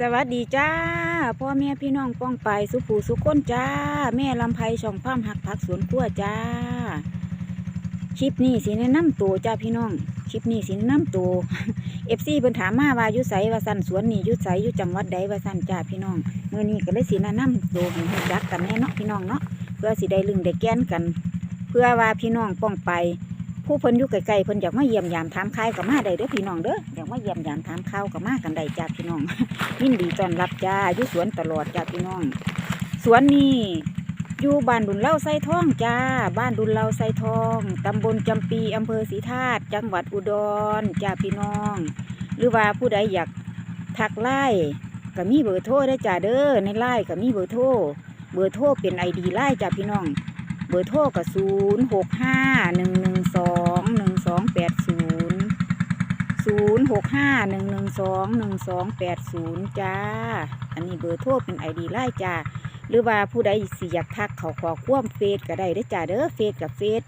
สวัสดีจ้าพ่อแม่พี่น้องป้องไปสุผูสุก้นจ้า แม่ลำไพช่องพามหักผักสวนครัวจ้า คลิปนี้สิแนะนำตัวจ้าพี่น้อง คลิปนี้สิแนะนำตัวเอฟซีเพิ่นถามมาว่ายู่ไสว่าสันสวนนี่ยู่ไสยู่จังหวัดใดว่าสันจ้าพี่น้องเมื่อนี้ก็เลยสิแนะนำตัวให้รู้จักกันแน่เนาะพี่น้องเนาะเพื่อสิได้ลึงได้แก้นกัน เพื่อว่าพี่น้องป้องไป ผู้เพิ่นอยู่ไกลๆเพิ่นอยากมาเยี่ยมยามถามข่าวก็มาได้เด้อพี่น้องเด้ออยากมาเยี่ยมยามถามข่าวก็มากันได้จ้าพี่น้องยินดีต้อนรับจ้าอยู่สวนตลอดจ้าพี่น้อง สวนนี้อยู่บ้านดุนเล่าไส้ทองจ้า บ้านดุนเล่าไส้ทอง ตำบลจำปีอำเภอศรีธาตุจังหวัดอุดรจ้าพี่น้อง หรือว่าผู้ใดอยากทักไล่ก็มีเบอร์โทรได้จ้าเด้อในไล่ก็มีเบอร์โทรเบอร์โทรเป็นไอดีไล่จ้าพี่น้อง เบอร์โทรก็ศูนย์หกห้าหนึ่งสองแปดศูนย์ศูนย์ห กห้าหนึ่งหนึ่งสองหนึ่งสองแปดศูนย์จ้า อันนี้เบอร์โทรเป็นไอดีไล่จ้า หรือว่าผู้ใดสิอยากทักเขาขอความเฟซก็ได้เด้จ้าเด้อเฟซกับเฟซ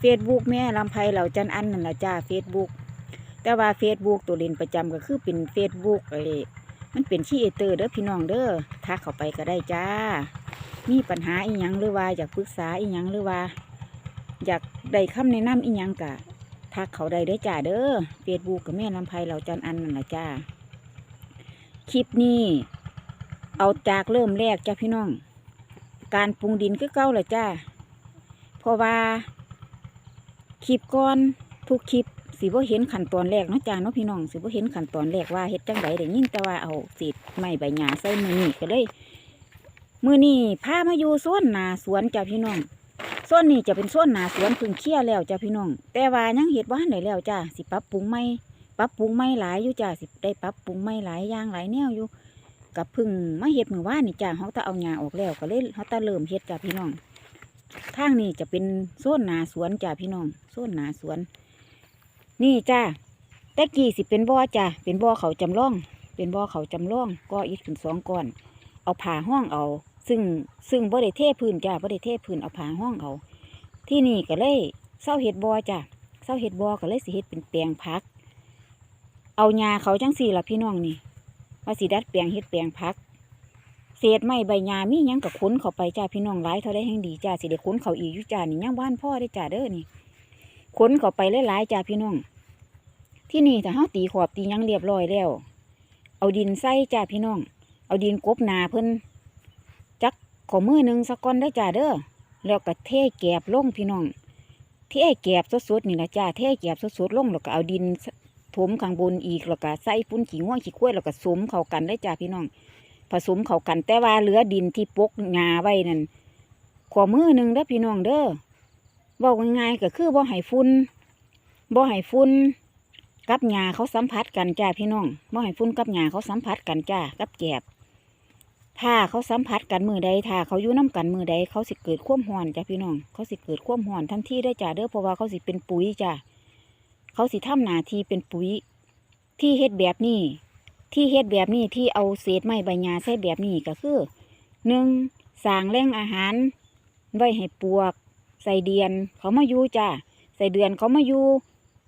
เฟซบุ๊กแม่ลำไพเหล่าจันอันนั่นละจ้าเฟซบุ๊กแต่ว่าเฟซบุ๊กตัวเล่นประจำก็คือเป็นเฟซบุ๊กไอ้มันเป็นชีเอเตอร์เด้อพี่น้องเด้อทักเข้าไปก็ได้จ้า มีปัญหาอีหยังหรือว่าอยากปรึกษาอีหยังหรือว่า อยากได้คำแนะนำอีหยังกะ ทักเขาได้เด้อจ้าเด้อเฟซบุ๊กกับแม่ลำไพเราจันอันนั่นแหละจ้า คลิปนี้เอาจากเริ่มแรกจ้าพี่น้อง การปรุงดินก็เก่าแหละจ้า เพราะว่าคลิปก่อนทุกคลิปสิบ่เห็นขั้นตอนแรกเนาะจ้าเนาะพี่น้องสิบ่เห็นขั้นตอนแรกว่าเฮ็ดจังไดได้ยินแต่ว่าเอาสีไม้ใบหญ้าใส่มือนี่ก็เลยมือนี่พามาอยู่ส้นนาสวนจ้าพี่น้อง ส้นนี่จะเป็นส้นหนาสวนพึ่งเคี่ยแล้วจ้าพี่น้อง แต่ว่ายังเห็ดว่าไหนแล้วจ้าสิปรับปรุงไม่ปรับปรุงไม่หลายอยู่จ้าสิได้ปรับปรุงไม่หลายอย่างหลายแนวอยู่กับพึ่งมาเห็ดมือว่านี่จ้าเขาตะเอาหญ้าออกแล้วก็เลยเขาตะเริ่มเห็ดจ้าพี่น้องทางนี้จะเป็นส้นหนาสวนจ้าพี่น้องส้นหนาสวน นี่จ้าแต่กี้สิเป็นบ่อจ้าเป็นบ่อเขาจำลอง เป็นบ่อเขาจำลองก็อีกถึงสองก้อน เอาผ่าห้องเอา ซึ่งซึ่งบ่ได้เทพื้นจ้าบ่ได้เทพื้นเอาผาห้องเอา ที่นี่ก็เลยเศร้าเห็ดบอจ้าเศร้าเห็ดบอก็เลยสิเห็ดเป็นแปลงพัก เอาหญ้าเขาจังสี่ละพี่น้องนี่ว่าสิดัดแปลงเห็ดแปลงพัก เศษไม้ใบหญ้ามียังกับขนเขาไปจ้าพี่น้องหลายเท่าได้แห่งดีจ้าสิได้ขนเขาอีกอยู่จ้านี่ยังบ้านพ่อได้จ้าเด้อนี่ขนเขาไปหลายๆจ้าพี่น้อง ที่นี่ถ้าเฮาตีขอบตียังเรียบร้อยแล้ว เอาดินใส่จ้าพี่น้อง เอาดินกบนาเพิ่น ขอมือหนึ่งสักก้อนได้จ้าเด้อแล้วก็เทแกบลงพี่น้องเทแกบสดๆนี่นะจ้าเทแกบสดๆลงแล้วก็เอาดินถมข้างบนอีกแล้วก็ใส่ปุ้นขี้ง่วงขี้ข้วยแล้วก็สมเข้ากันได้จ้าพี่น้อง ผสมเข้ากันแต่ว่าเหลือดินที่ปกงาไว้นั่นขอมือหนึ่งเด้อพี่น้องเด้อบอกง่ายๆก็คือบ่ให้ฝุ่นบ่ให้ฝุ่นกับหญ้าเขาสัมผัสกันจ้าพี่น้องบ่ให้ฝุ่นกับหญ้าเขาสัมผัสกันจ้ากับแกบ ถ้าเขาสัมผัสกันมือใดถ้าเขายู่น้กันมือใดเขาสิเกิดควมร้อนจ้ะพี่น้อง เขาสิเกิดควมร้อนทันทีได้จ้ะเด้อเพราะว่าเขาสิเป็นปุ๋ยจ้ะเขาสิทำหนาทีเป็นปุ๋ย ที่เฮ็ดแบบนี้ที่เฮ็ดแบบนี้ที่เอาเศษไม้ใบหญ้าใส่แบบนี้ก็คือหนึ่งสางแหล่งอาหาร ไว้ให้ปวก ใส่เดือน เขามาอยู่จ้ะใส่เดือนเขามาอยู่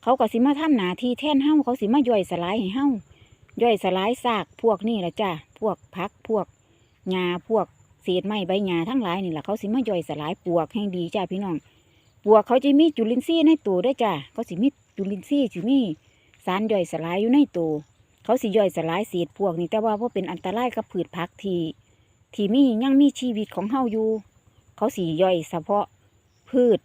เขาก็สิมาทำหนาทีแท่นเฮาเขาสิมาย่อยสลายให้เฮาย่อยสลายซากพวกนี่ละจ้ะพวกพักพวก หญ้าพวกเศษไม้ใบหญ้าทั้งหลายนี่แหละเขาสิมาย่อยสลายปวกแห่งดีจ้าพี่น้องปวกเขาจะมีจุลินทรีย์ในตัวด้วยจ้าเขาสิมีจุลินทรีย์สิมีสารย่อยสลายอยู่ในตัวเขาสิย่อยสลายเศษพวกนี้แต่ว่าพเป็นอันตรายกับพืชผักทีที่มียังมีชีวิตของเฮาอยู่ เขาสิย่อยเฉพาะพืช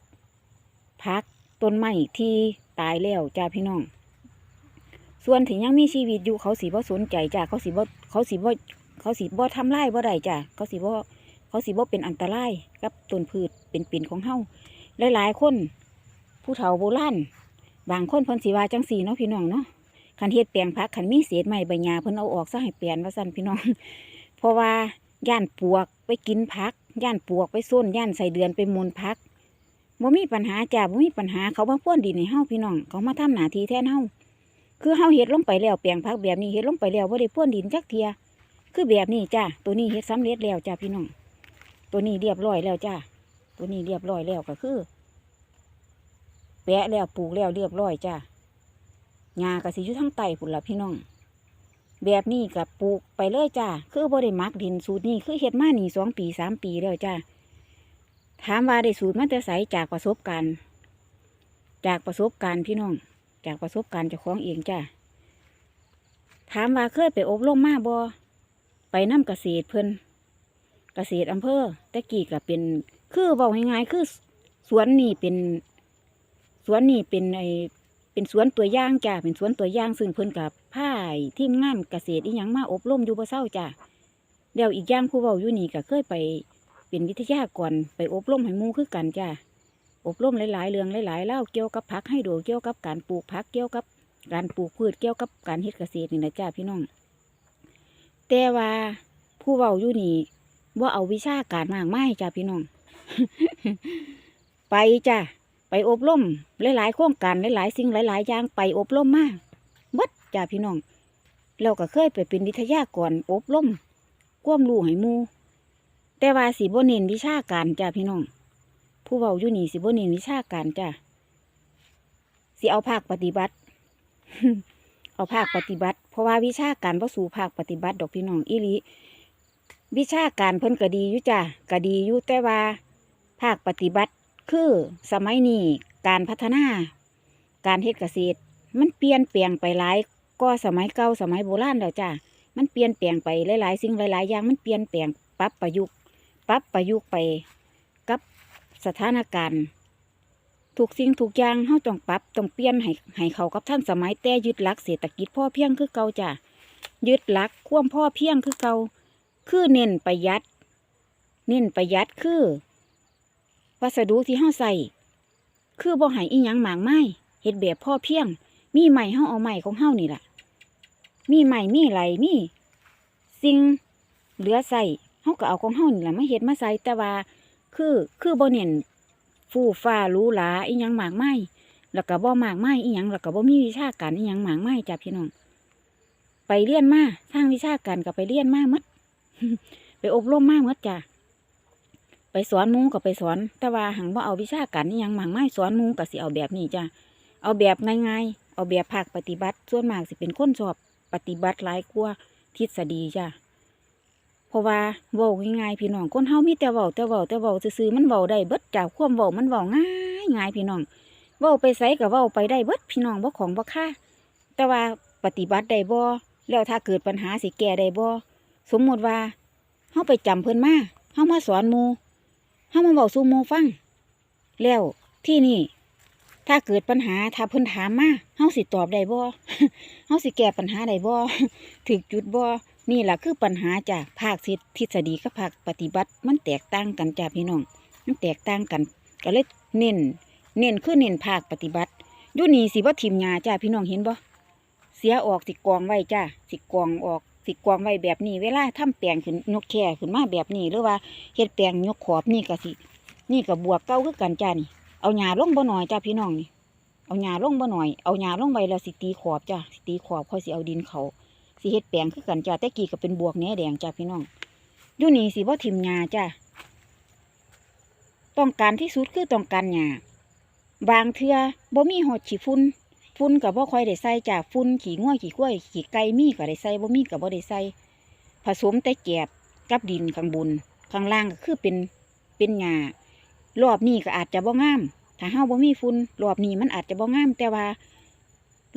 ผักต้นไม้ที่ตายแล้วจ้าพี่น้อง ส่วนที่ยังมีชีวิตอยู่เขาสิบ่สนใจจ้าเขาสิบ่เขาสิบ่ เขาสิบ่ทำลายบ่ได้จ้ะเขาสิบ่เขาสิบ่เป็นอันตรายกับต้นพืชเป็นปิ่นของเฮาหลายๆคนผู้เฒ่าโบราณบางคนเพิ่นสิว่าจังสีเนาะพี่น้องเนาะคันเฮ็ดแปลงผักคันมีเศษไม้ใบหญ้าเพิ่นเอาออกซะให้เปลี่ยนว่าซั่นพี่น้อง เพราะว่าย่านปวกไปกินผัก ย่านปวกไปส้นย่านใส่เดือนไปมูลผักบ่มีปัญหาจ้ะบ่มีปัญหาเขามาพ่นดินให้เฮาพี่น้องเขามาทำหน้าที่แทนเฮาคือเฮาเฮ็ดลงไปแล้วแปลงผักแบบนี้เฮ็ดลงไปแล้วบ่ได้พ่นดินจักเทีย คือแบบนี้จ้าตัวนี้เฮ็ดสำเร็จแล้วจ้าพี่น้อง ตัวนี้เรียบร้อยแล้วจ้าตัวนี้เรียบร้อยแล้วก็คือ แปะแล้วปลูกแล้วเรียบร้อยจ้าหญ้าก็สิอยู่ทั้งไตพุ่นละพี่น้อง แบบนี้กับปลูกไปเลยจ้าคือบ่ได้มักดินสูตรนี้คือเฮ็ดมาหนี่สองปีสามปีแล้วจ้าถามว่าได้สูตรมาแต่ไสจากประสบการณ์ จากประสบการณ์พี่น้อง จากประสบการณ์เจ้าของเองจ้าถามว่าเคยไปอบรมมาบ่ ไปน้ำเกษตรเพิ่นเกษตรอำเภอแต่กี้ก็เป็น คือว้าง่ายๆคือสวนนี่เป็นสวนนี่เป็นไอเป็นสวนตัวอย่างจ้าเป็นสวนตัวอย่างซึ่งเพิ่นกับผ้าทีมงานเกษตรอีหยังมาอบรมอยู่บ่เศร้าจ้าแล้วอีกอย่างผู้เว้าอยู่นี่ก็เคยไปเป็นวิทยากรไปอบรมให้หมู่คือกันจ้าอบรมหลายๆเรื่องหลายๆเล่าเกี่ยวกับผักให้ดูเกี่ยวกับการปลูกผักเกี่ยวกับการปลูกพืชเกี่ยวกับการเฮ็ดเกษตรนี่นะจ้าพี่น้อง แต่ว่าผู้เว้าอยู่นี่ว่าเอาวิชาการมากไม่จ้าพี่น้อง ไปจ้าไปอบรมหลายๆโครงการหลายๆสิ่งหลาย ๆ อย่างไปอบรมมาเบิดจ้าพี่น้อง เราก็เคยไปเป็นวิทยากรอบรมควมรู้ให้มู แต่ว่าสีบ่เน้นวิชาการจ้าพี่น้อง ผู้เว้าอยู่นี่สิบ่เน้นวิชาการจ้าสิเอาภาคปฏิบัติ เอาภาคปฏิบัติ เพราะว่าวิชาการบ่สู่ภาคปฏิบัติดอกพี่น้องอีลีวิชาการเพิ่นก็ดีอยู่จ้ะก็ดีอยู่แต่ว่า ภาคปฏิบัติคือสมัยนี้การพัฒนา การเฮ็ดเกษตร มันเปลี่ยนแปลงไปหลายก็สมัยเก่าสมัยโบราณแล้วจ้ะมันเปลี่ยนแปลงไปหลายๆสิ่งหลายๆอย่างมันเปลี่ยนแปลงปรับประยุกต์ปรับประยุกต์ไปกับสถานการณ์ ทุกสิ่งทุกอย่างเฮาต้องปรับต้องเปลี่ยนให้ให้เขากับท่านสมัยแต่ยึดหลักเศรษฐกิจพ่อเพียงคือเก่าจ้ะยึดหลักความพ่อเพียงคือเก่าคือเน้นประหยัด เน้นประหยัดคือ วัสดุที่เฮาใส่คือบ่ให้อีหยังหมากไม้เฮ็ดแบบพ่อเพียง มีไม้เฮาเอาไม้ของเฮานี่ล่ะ มีไม้มีไหลมีสิ่งเหลือใส่เฮาก็เอาของเฮานี่ล่ะมาเฮ็ดมาใส่แต่ว่าคือคือบ่เน้น ฟู่ฟ้ารู้หราอีหยังหมากไม้แล้วก็บ่หมากไม้อีหยังแล้วก็บ่มีวิชาการอีหยังหมากไม้จ้ะพี่น้อง ไปเรียนมาทางวิชาการก็ไปเรียนมาหมดไปอบรมมากมื่อจ้ะไปสอนมูก็ไปสอน แต่ว่าหังว่าเอาวิชาการนี่ยังหมางไม่สอนมูก็สิเอาแบบนี้จ้ะเอาแบบง่ายๆเอาแบบภาคปฏิบัติ ส่วนมากสิเป็นคนชอบปฏิบัติหลายกว่าทฤษฎีจ้ะ เพราะว่าเว้าง่ายๆพี่น้องคนเฮามีแต่เว้าแต่เว้าแต่เว้าซื่อๆมันเว้าได้เบิดจากความเว้ามันเว้าง่ายง่ายพี่น้องเว้าไปไสก็เว้าไปได้เบิดพี่น้องบ่ของบ่ค่าแต่ว่าปฏิบัติได้บ่แล้วถ้าเกิดปัญหาสิแก้ได้บ่สมมติว่าเฮาไปจำเพิ่นมาเฮามาสอนหมูเฮามาบอกสู่หมูฟัง แล้วที่นี่ ถ้าเกิดปัญหาถ้าเพิ่นถามมาเฮาสิตอบได้บ่เฮาสิแก้ปัญหาได้บ่ถึกจุดบ่ นี่แหละคือปัญหาจ้ะภาคทฤษฎีกับภาคปฏิบัติมันแตกต่างกันจ้ะพี่น้อง มันแตกต่างกัน ก็เลยเน้น เน้นคือเน้นภาคปฏิบัติยู่นี่สิบ่ทิมหญ้าจ้ะพี่น้องเห็นบ่เสียออกสิกองไว้จ้าสิกองออกสิกองไว้แบบนี้ เวลาทำแปลงขึ้นยกแค่ขึ้นมาแบบนี้หรือว่าเฮ็ดแปลงยกขอบนี่ก็สินี่ก็บวกเก้าคือกันจ้านี่เอาหญ้าลงบ่หน่อยจ้าพี่น้องนี่เอาหญ้าลงบ่หน่อยเอาหญ้าลงไว้แล้วสิตีขอบจ้าสิตีขอบค่อยสิเอาดินเขา สิเฮ็ดแปลงคือกันจ้าแต่กี้ก็เป็นบวกแหนแดงจ้าพี่น้องอยู่นี่สิบ่ทิมหญ้าจ้าต้องการที่สุดคือต้องการหญ้าบางเทือบ่มีหอดขี้ฝุ่นฝุ่นกับบ่ค่อยได้ใส่จากฝุ่นขี้ง่วยขี้กล้วยขี้ไก่มีก็ได้ใส่บ่มีก็บ่ได้ใส่ผสมแต่แกบกับดินข้างบนข้างล่างก็คือเป็นเป็นหญ้ารอบนี้ก็อาจจะบ่งาม ถ้าเฮาบ่มีฝุ่นรอบนี้มันอาจจะบ่งามแต่ว่า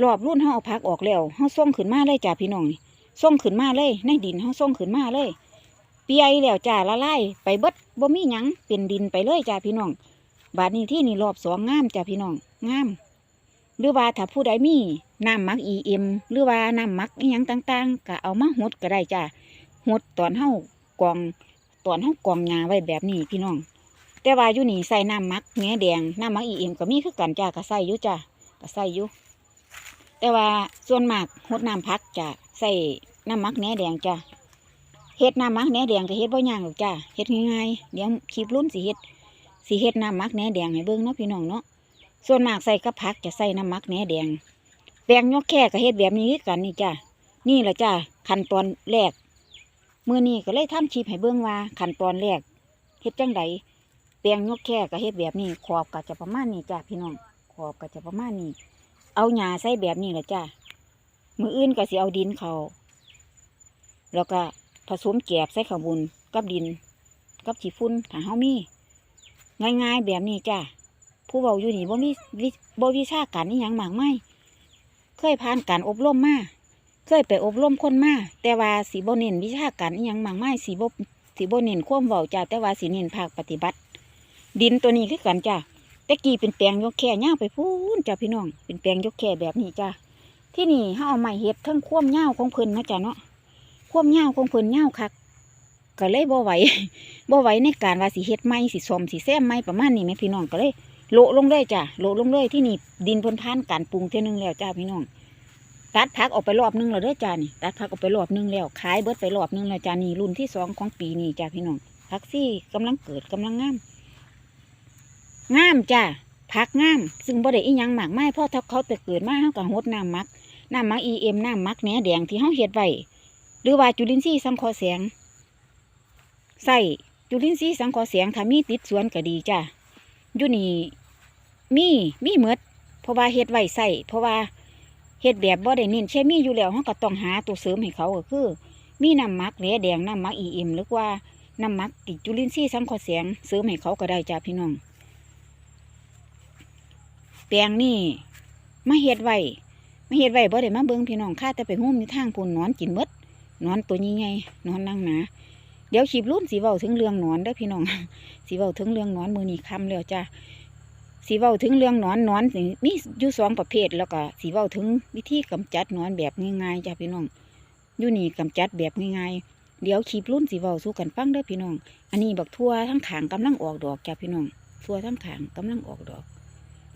รอบรุ่นเฮาเอาพักออกแล้วเฮาส่งขึ้นมาเลยจ้าพี่น้องนี่ส่งขึ้นมาเลย ในดินเฮาส่งขึ้นมาเลย เปียแล้วจ้าละลายไปเบิดบ่มีหยังเป็นดินไปเลยจ้าพี่น้อง บาดนี้ที่นี่รอบสองงามจ้าพี่น้องงาม หรือว่าถ้าผู้ใดมีน้ำมักอีเอ็มหรือว่าน้ำมักอหยังต่าง ๆ ก็เอามาหดก็ได้จ้ะหดตอนเฮากองตอนเฮากองงาไว้แบบนี้พี่น้อง แต่ว่าอยู่นี่ใส่น้ำมักแหนแดงน้ำมักอีเอ็มก็มีคือกันจ้ะก็ใส่อยู่จ้ะก็ใส่อยู่ แต่ว่าส่วนมากหดน้ำพักจะใส่น้ำมักแหนแดงจ้ะเฮ็ดน้ำมักแหนแดงก็เฮ็ดบ่ยากหรอกจ้ะเฮ็ดง่ายๆเดี๋ยวคลิปรุ่นสิเฮ็ดสิเฮ็ดน้ำมักแหนแดงให้เบิ่งเนาะพี่น้องเนาะส่วนมากใส่กับผักจะใส่น้ำมักแหนแดงแปลงยกแค่ก็เฮ็ดแบบนี้กันนี่จ้ะนี่แหละจ้ะขั้นตอนแรกเมื่อนี้ก็เลยทำคลิปให้เบิ่งว่าขั้นตอนแรกเฮ็ดจังไดแปลงยกแค่ก็เฮ็ดแบบนี้ขอบก็จะประมาณนี้จ้ะพี่น้องขอบก็จะประมาณนี้ เอาหญ้าใส่แบบนี้แหละจ้ะมืออื่นก็สิเอาดินเขาแล้วก็ผสมแกบใส่ข้าวบุญกับดิน กับขี้ฝุ่นถ้าเฮามี ง่ายๆแบบนี้จ้ะผู้เบาอยู่นี่บ่มีวิบ่วิชาการนี่ยังมากไม่เคยผ่านการอบรมมาเคยไปอบรมคนมาแต่ว่าสีบ่เน้นวิชาการนี่ยังมากไม่สีบสีบ่เน้นควมเบาจ้ะแต่ว่าสีเน้นภาคปฏิบัติ ดินตัวนี้คือกันจ้ะ แต่กี้เป็นแปลงยกแค่ย่างไปพูนจ้ะพี่น้อง เป็นแปลงยกแค่แบบนี้จ้ะที่นี่เฮาเอาไม้เฮ็ดทั้งความยาของเพิ่นนะจ้ะเนาะความยาของเพิ่นยาคักก็เลยบ่ไหวบ่ไหวในการว่าสิเฮ็ดไม้สิซอมสิแซมไม้ประมาณนี้แหมพี่น้องก็เลยโลลงเลยจ้ะโลลงเลยที่นี่ดินเพิ่นผ่านการปรุงเท่นึงแล้วจ้าพี่น้องตัดผักออกไปรอบนึงแล้วเด้อจ้านี่ตัดผักออกไปรอบนึงแล้วขายเบิดไปรอบนึงแล้วจ้านี่รุ่นที่สองของปีนี้จ้าพี่น้องผักซี่กำลังเกิดกำลังงาม งามจ้าผักงาม ซึ่งบ่ได้อีหยังมากไมายเพราะถ้าเขาแต่เกิดมาเฮาก็หดน้ำมักน้ำมัก EM น้ำมักแหนแดงที่เฮาเฮ็ดไว้หรือว่าจุลินทรีย์สังเคราะห์แสงใส่จุลินทรีย์สังเคราะห์แสงถ้ามีติดสวนก็ดีจ้ะอยู่นี่มีมีเมดเพราะว่าเฮ็ดไว้ใส่เพราะว่าเฮ็ดแบบบ่ได้เน้นเคมีอยู่แล้วเฮาก็ต้องหาตัวเสริมให้เขาก็คือ มีน้ำมักแหลแดงน้ำมักอีเอ็มหรือว่าน้ำมักติดจุลินทรีย์สังเคราะห์แสงเสริมให้เขาก็ได้จ้ะพี่น้อง แปลงนี่มาเฮ็ดไว้มาเฮ็ดไว้บ่ได้มาเบิ่งพี่น้องค่าแต่ไปหุ้มในทางพูนนอนกินมดนอนตัวใหญ่ๆนอนนั่งหนาเดี๋ยวขีบรุ่นสีเว้าถึงเรื่องนอนเด้อพี่น้องสีเว้าถึงเรื่องนอนมือนี้คำแล้วจ้ะสีเว้าถึงเรื่องนอนหนอนสิมีอยู่สองประเภทแล้วก็สีเว้าถึงวิธีกำจัดนอนแบบง่ายๆจ้ะพี่น้องอยู่นี่กำจัดแบบง่ายๆเดี๋ยวขีบรุ่นสีเว้าสู้กันฟังเด้อพี่น้อง อันนี้บักทั่วทั้งขางกำลังออกดอกจ้ะพี่น้องทั่วทั้งขางกำลังออกดอก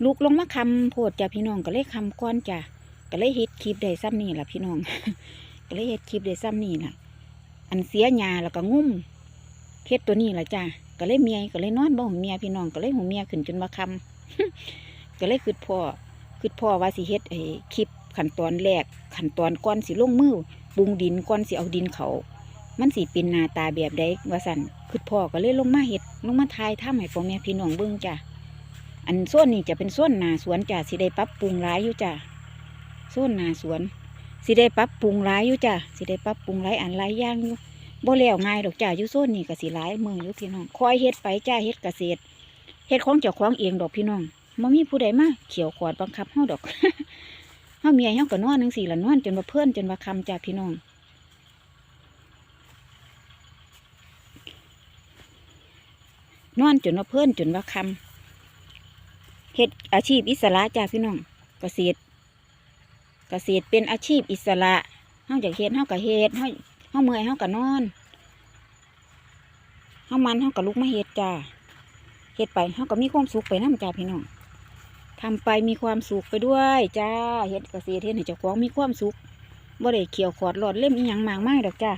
ลูกลงมาคำโพดจ้ะพี่น้องก็เลยคำก้อนจ้ะก็เลยเฮ็ดคลิปได้ซ้ำนี่ล่ะพี่น้อง ก็เลยเฮ็ดคลิปได้ซ้ำนี่ล่ะอันเสียหญ้าแล้วก็งุ่มเฮ็ดตัวนี้ละจ้าก็เลยเมียก็เลยนอนบ่หูเมียพี่น้องก็เลยหูเมียขึ้นจนว่าคำก็เลยคิดพ่อคิดพ่อว่าสิเฮ็ดไอ้คลิปขั้นตอนแรกขั้นตอนก่อนสิลงมือปรุงดินก่อนสิเอาดินเขามันสิเป็นนาตาแบบใดว่าสันคิดพ่อก็เลยลงมาเฮ็ดลงมาทายทำให้พ่อแม่พี่น้องเบิ่งจ้า อันส่วนนี้จะเป็นส่วนหนาสวนจ้าสิได้ปรับปรุงหลายอยู่จ้าส่วนหนาสวนสิได้ปรับปรุงหลายอยู่จ้ะสิได้ปรับปรุงหลายอันหลายย่างอยู่บ่แล้วง่ายดอกจ้ะอยู่โซนนี่ก็สิหลายมืออยู่พี่น้องคอยเฮ็ดไปจ้าเฮ็ดเกษตรเฮ็ดของเจ้าของเองดอกพี่น้องบ่มีผู้ใดมาเขียวขวดบังคับเฮาดอกเฮาเมียเฮาก็นอนจังซี่ละนอนจนว่าเพื่อนจนว่าคำจ้ะพี่น้องนอนจนว่าเพื่อนจนว่าคำ เฮ็ดอาชีพอิสระจ้ะพี่น้องเกษตร เกษตรเป็นอาชีพอิสระเฮาอยากเฮ็ดเฮาก็เฮ็ดเฮาเฮาเมื่อยเฮาก็นอนเฮามันเฮาก็ลุกมาเฮ็ดจ้าเฮ็ดไปเฮาก็มีความสุขไปนํจ้าพี่น้องทำไปมีความสุขไปด้วยจ้าเฮ็ดเกษตรเฮ็ดให้เจ้าของมีความสุขบ่ได้เขียวขอดหลอดเล่มอีหยังมากมายดอกจ้า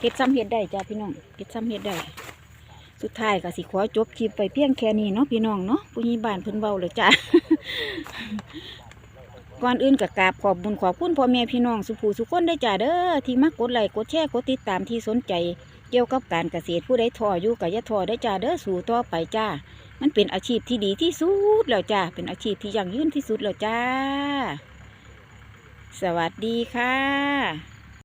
เฮ็ดซ้ำเฮ็ดได้จ้าพี่น้องเฮ็ดซ้ำเฮ็ดได้ สุดท้ายก็สิขอจบคลิปไปเพียงแค่นี้เนาะพี่น้องเนาะผู้ใหญ่บ้านเพิ่นเว้าเลยจ้าก่อนอื่นกับกราบขอบบุญขอบคุณพ่อแม่พี่น้องสุภูสุคนได้จ้าเด้อที่มากดไลค์กดแชร์กดติดตามที่สนใจ เกี่ยวกับการเกษตรผู้ใดทออยู่กับยะทอได้จ้าเด้อสู่ต่อไปจ้า มันเป็นอาชีพที่ดีที่สุดแล้วจ้าเป็นอาชีพที่ยั่งยืนที่สุดแล้วจ้า สวัสดีค่ะ